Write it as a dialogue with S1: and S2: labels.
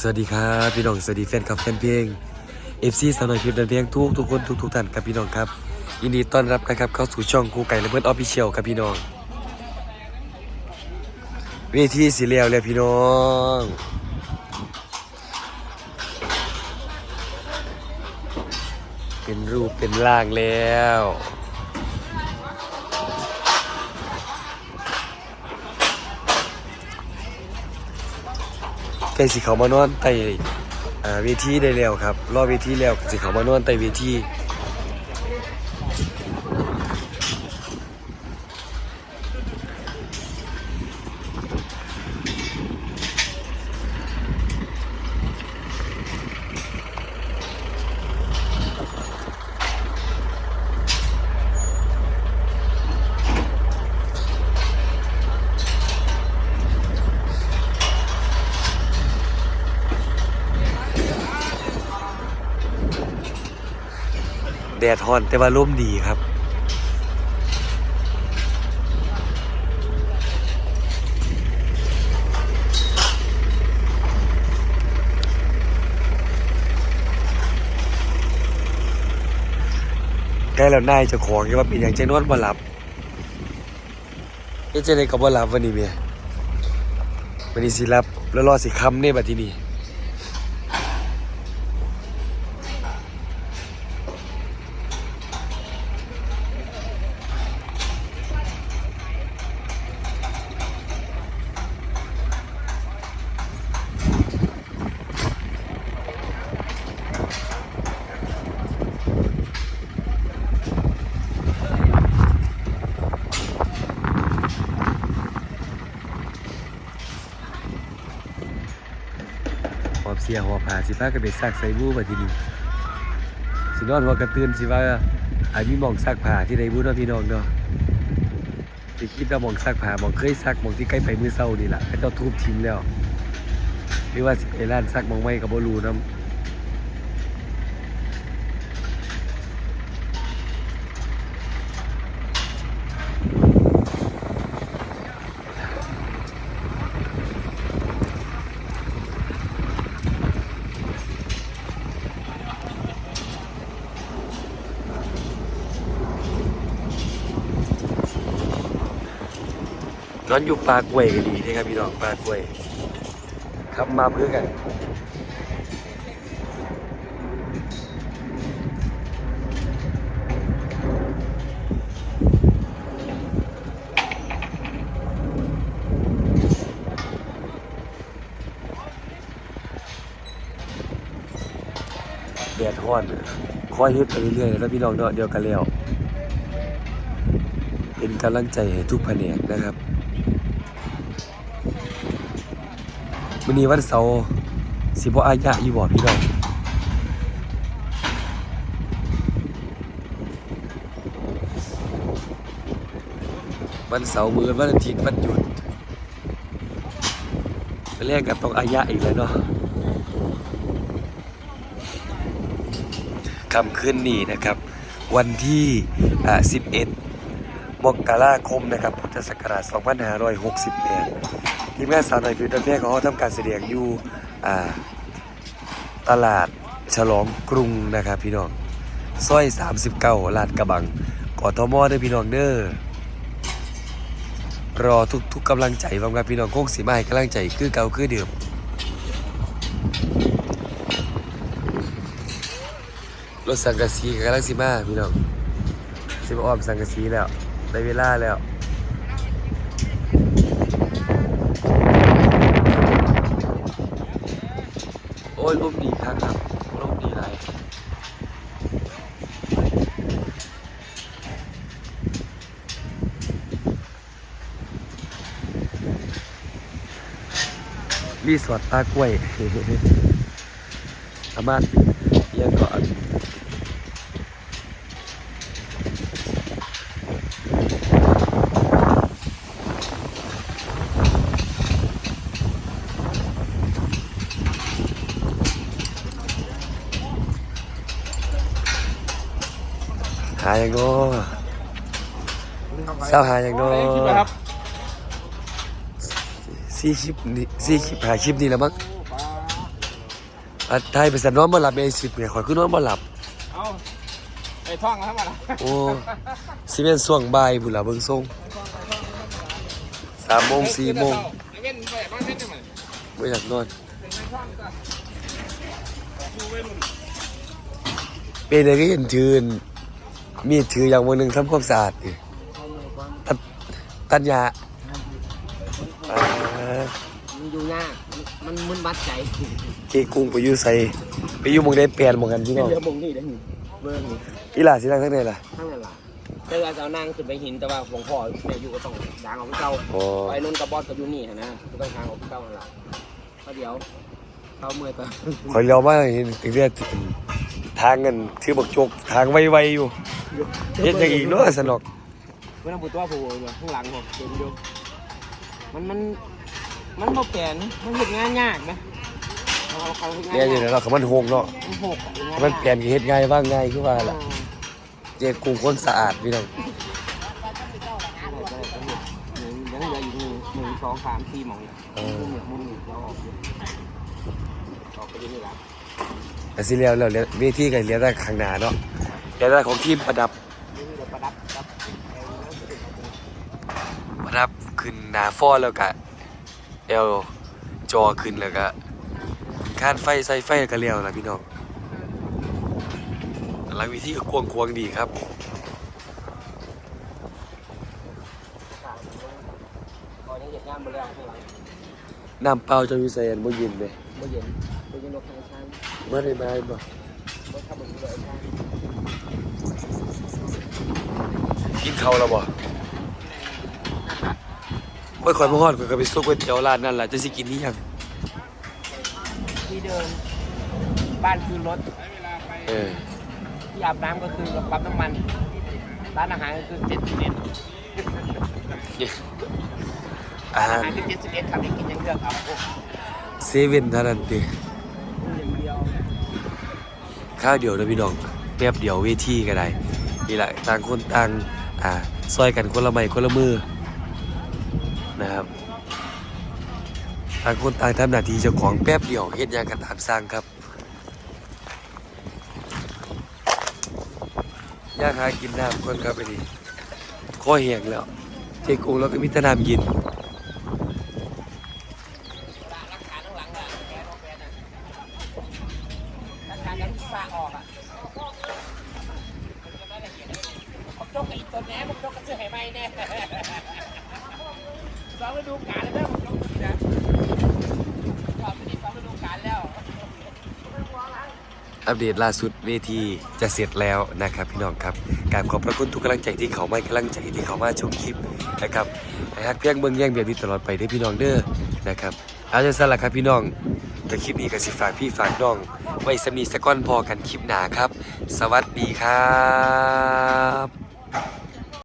S1: สวัสดีครับพี่น้องสวัสดีแฟนคลับแฟนเพลง FC สาวน้อยพิมพ์ดันเพลงทุกทุกคนทุกทุกท่านครับพี่น้องครับยินดีต้อนรับนะครับเข้าสู่ช่องครูไก่และเพื่อนออฟฟิเชียลครับพี่น้องเวทีสีเหลียวแล้วพี่น้องเป็นรูปเป็นร่างแล้ว ใกล้สิเขามานอนไต่เวทีได้แล้วครับ รอเวทีแล้วสิเขามานอนไต่เวที แดดฮอนแต่ว่าร่มดีครับ ใกล้แล้วนายจะของยังว่าเป็นอย่างใจนอนบ่หลับเอ๊ะจะได้กับบ่หลับวันนี้เมียวันนี้สิหลับแล้วรอสิคำเนี่ยบัดทีนี้ สียหัวผาสิพากันไปซักไซบูบัดทีนี้สินอนหัวกระตือนสิว่าไอ้มีมองซักผ้าที่ใดบูเนาะพี่น้องเนาะสิคิดว่ามองซักผ้ามองเคยซักมองที่ใกล้ไปมือเศร้านี่แหละให้เจ้าทุบทิ้งแล้วหรือว่าสิไปร้านซักมองไม่กับ่รู้นํ นอนอยู่ปากล้วยก็ดีนะครับพี่น้องปากล้วย ครับมาเพื่อกันแดดร้อนคอยเฮ็ดไปเรื่อยๆแล้วพี่น้องเนาะเดียวกันแล้ว เป็นกำลังใจให้ทุกแผนกนะครับ วันนี้วันเสาร์สิบอายะอยู่บ่พี่น้องวันเสาร์มือวันอาทิตย์วันหยุดไปแรกก็ต้องอายะอีกแล้วเนาะคำขึ้นนี้นะครับ วันที่ 11 มกราคมนะครับ พุทธศักราช 2568 ทีมงานสาวหน่อยพิวดันแพร่เขาทำการแสดงอยู่ตลาดฉลองกรุงนะครับพี่น้องซอย 39ลาดกระบังกอทมเด้อพี่น้องเด้อรอทุกๆกกำลังใจบางครับพี่น้องโคงสีมาให้กำลังใจคือเก่าคือเดิมรถสังกะสีกำลังสิมาพี่น้องสิมาอ้อมสังกะสีแล้วได้เวลาแล้ว โอ้ยลมดีครับครับลมดีไรรีสอร์ทตากล้วยสามารถเรียนก่อน หาอย่างโน้เศร้าหาอย่างโน้
S2: คลิปนะครับ
S1: สี่คลิปนี่สี่คลิปหาคลิปนี่แหล้วมั้งอัดไทยไปสันนอนบ่หลับในสิบเนี่ยข่อยคือนอนบ่หลับ
S2: เอาไอ้ท่องแล้วมาละ
S1: โอ้สิเป็นช่วงบ่ายบุนล่ะเบิ่งทรงสามโมงสี่โมง
S2: ไอ้เว้นไปบ้านเว้นได้ไหม
S1: ไม่อยากนอน
S2: เป็นไอ้ท่องก็ดูไว้รุ่น
S1: เป็นอะไรก็เห็นถืน มีดถืออย่างวันหนึ่งทำความสะอาดดิตัดตัดหญ้าอ่า
S3: มันอยู่ยากมันมึนมัดใจ
S1: เกกุ้งไปอยู่ใส่ไปอยู่หมองได้เปลี่ยนหมองกันพี่น้อง
S3: เรือมงนี่ได้หินเบื้องนี่
S1: อีหล่าสินั่งทั้งไหนล่ะ
S3: ทั้งนั้นล่ะแต่ว่าจะเอานั่งขึ้นไปหินแต่ว่าหลวงพ่อแม่อยู่ก็ต้องดางออกไปเก่า
S1: โอ้
S3: ไปนุ่นกับบอสกับยูนี่นะก็ต้องทางออกไปเก่านั่นล่ะก็เดี๋ยวเขาเมื่อยไป
S1: ขอยเลี้ยวมาเห็นเรียกทางเงินถือบักจกทางไวๆอยู่ เฮ็ดอย่างอีกเนาะสนอก
S3: เมื่อบุตรว่าผู้อยู่ข้างหลังผมเดินอยู่มันมันมันบ่แปลนมันเห็นงานยากนะเขาเขาเฮ็ดงาน
S1: เนี่ยอยู่
S3: ยาก
S1: ในเราเขามันโฮงเนาะ
S3: มันหกอะ
S1: มันเปลี่ยนก็เฮ็ดง่ายว่างง่ายคือว่าล่ะเจ๊กุ้งคนสะอาดพี่น้อง
S3: ยังเหลืออีกหนึ่งหนึ่งสองสามสี่หมองเนี่ย
S1: เออ
S3: มุมมุมนี่เราออกอยู่ออกไปที่นี่ละ
S1: แต่สิเลี้ยวแล้วเลี้ยวเวทีก็เลี้ยวแต่ข้างหน้าเนาะ เลี้ยวแต่ของทีมประดับ
S3: ประดับประดับ
S1: ประดับขึ้นหน้าฟอแล้วก็เอลจอขึ้นแล้วก็คานไฟใส่ไฟก็เลี้ยวล่ะพี่น้องหลังวิธีก็กวงควงดีครับ
S3: น้ำ
S1: เปล่าจะมีใส่อันบ่เย็นเลย
S3: บ่เย็นบ่เย็นรถทางช้าง
S1: เมื่ได้มาบ่
S3: รถขับรถเลยช้าง
S1: กินข้าวแล้วบ่โอ้ยข่อยมาฮอดข่อยก็ไปซุกก๋วยเตี๋ยวร้านนั่นล่ะจะสิกินนี่ยัง
S3: ที่เดิมบ้านคือรถ
S2: ใช้เวลาไป
S1: เออ
S3: ที่อาบน้ำก็คือปั๊มน้ำมัน ร้านอาหารก็คือเจ็ดสิบเอ็ด
S1: อา
S3: อา
S1: หาร
S3: หารคือเจ็ดสิบเอ็ดครับได้กินอยังเลือกเอาโอ้
S1: เซเว่นเท่านั้นติ
S3: อย่างเดียว
S1: ข้าวเดียวนะพี่น้องแป๊บเดียวเวทีก็ได้นี่แหละต่างคนต่าง อ่าซอยกันคนละไม้คนละมือนะครับต่างคนต่างทำหน้าที่เจ้าของแป๊บเดียวเฮ็ดยางกันตามสร้างครับยากหากินน้ำคนครับไปดิคอเห้งแล้วเจ๊กุ้งแล้วก็มีแต่น้ำยิน
S3: รักฐานข้างหลังอะแกนออกแกนอะรักฐานยังฝากออกอะ จกกับอีตัวแหน่ผมจกกับเสื้อไหมแน่สองฤดูกาลแล้วนะผมจกนี่นะชอบไปนี่สองฤดูกาลแล้ว
S1: อัปเดตล่าสุดเวทีจะเสร็จแล้วนะครับ พี่น้องครับกราบขอบพระคุณทุกกำลังใจที่เขาไม่กำลังใจที่เขามาชมคลิปนะครับให้ฮักเพียงเบิ่งแย่งเบียร์ดีตลอดไปเด้พี่น้องเด้อนะครับเอาใจังซั่นละครับพี่น้องแต่คลิปนี้ก็สิฝากพี่ฝากน้อง ไว้สำนีสก้อนพอกันคลิปหนาครับ สวัสดีครับ Thank you.